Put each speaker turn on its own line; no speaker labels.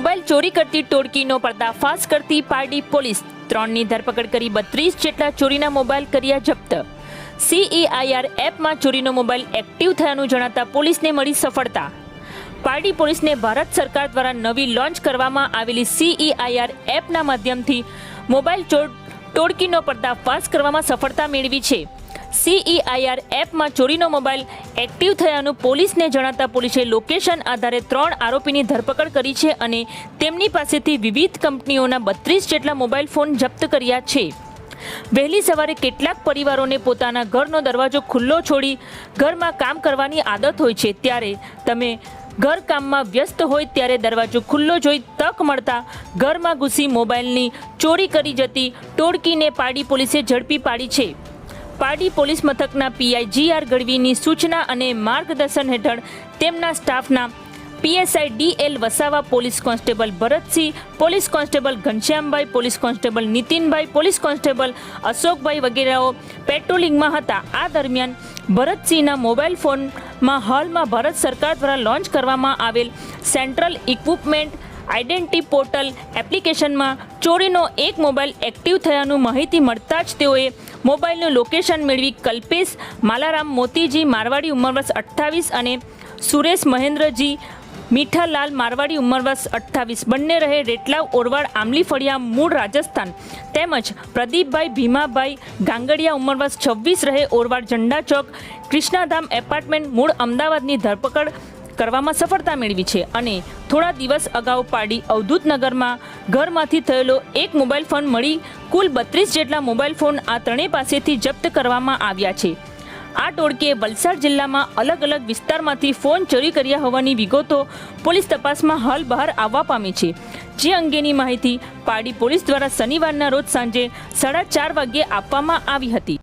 Mobile ચોરી કરતી ટોળકીનો પર્દાફાશ કરતી પારડી પોલીસ ત્રણની ધરપકડ કરી બત્રીસ જેટલા ચોરીના મોબાઈલ કર્યા જપ્ત. સીઈઆઈઆર એપમાં ચોરીનો મોબાઈલ એક્ટિવ થયાનું જણાતા પોલીસને મળી સફળતા. પારડી પોલીસને ભારત સરકાર દ્વારા નવી લોન્ચ કરવામાં આવેલી સીઈઆઈઆર એપના માધ્યમથી મોબાઈલ ચોર, ટોળકીનો પર્દાફાશ કરવામાં સફળતા મેળવી છે. સીઈઆઈઆર એપમાં ચોરીનો મોબાઈલ એક્ટિવ થયાનું પોલીસને જણાતા પોલીસે લોકેશન આધારે ત્રણ આરોપીની ધરપકડ કરી છે અને તેમની પાસેથી વિવિધ કંપનીઓના બત્રીસ જેટલા મોબાઈલ ફોન જપ્ત કર્યા છે. વહેલી સવારે કેટલાક પરિવારોને પોતાના ઘરનો દરવાજો ખુલ્લો છોડી ઘરમાં કામ કરવાની આદત હોય છે. ત્યારે તમે ઘરકામમાં વ્યસ્ત હોય ત્યારે દરવાજો ખુલ્લો જોઈ તક મળતા ઘરમાં ઘૂસી મોબાઈલની ચોરી કરી જતી ટોળકીને પાડી પોલીસે ઝડપી પાડી છે. પારડી પોલીસ મથકના પીઆઈ જી આર ગઢવીની સૂચના અને માર્ગદર્શન હેઠળ તેમના સ્ટાફના PSI D Vasava, police constable Bharatsinh, police constable Ghanshyambhai, police constable Nitinbhai, police constable Ashokbhai વગેરેઓ પેટ્રોલિંગમાં હતા. આ દરમિયાન ભરતસિંહના મોબાઈલ ફોનમાં હાલમાં ભારત સરકાર દ્વારા લોન્ચ કરવામાં આવેલ સેન્ટ્રલ ઇક્વિપમેન્ટ આઇડેન્ટિટી પોર્ટલ એપ્લિકેશનમાં ચોરીનો એક મોબાઈલ એક્ટિવ થયાનું માહિતી મળતા જ તેઓએ મોબાઈલનું લોકેશન મેળવી કલ્પેશ, માલારામ મોતીજી, મારવાડી ઉંમર અઠ્ઠાવીસ અને સુરેશ મહેન્દ્રજી, મીઠાલાલ મારવાડી ઉંમર અઠ્ઠાવીસ. બંને રહે રેટલાવ, ઓરવાડ આમલી ફળિયા, મૂળ રાજસ્થાન. તેમજ પ્રદીપભાઈ, ભીમાભાઈ ગાંગડિયા ઉંમર છવ્વીસ રહે ઓરવાડ ઝંડા ચોક, કૃષ્ણાધામ એપાર્ટમેન્ટ, મૂળ અમદાવાદની ધરપકડ કરવામાં સફળતા મેળવી છે અને થોડા દિવસ અગાઉ પાડી અવધૂત નગરમાં ઘરમાંથી થયેલો એક મોબાઈલ ફોન મળી કુલ બત્રીસ જેટલા મોબાઈલ ફોન આ ત્રણેય પાસેથી જપ્ત કરવામાં આવ્યા છે. આ ટોળકીએ વલસાડ જિલ્લામાં અલગ અલગ વિસ્તારમાંથી ફોન ચોરી કર્યા હોવાની વિગતો પોલીસ તપાસમાં હાલ બહાર આવવા પામી છે. જે અંગેની માહિતી પાડી પોલીસ દ્વારા શનિવારના રોજ સાંજે સાડા ચાર વાગ્યે આપવામાં આવી હતી.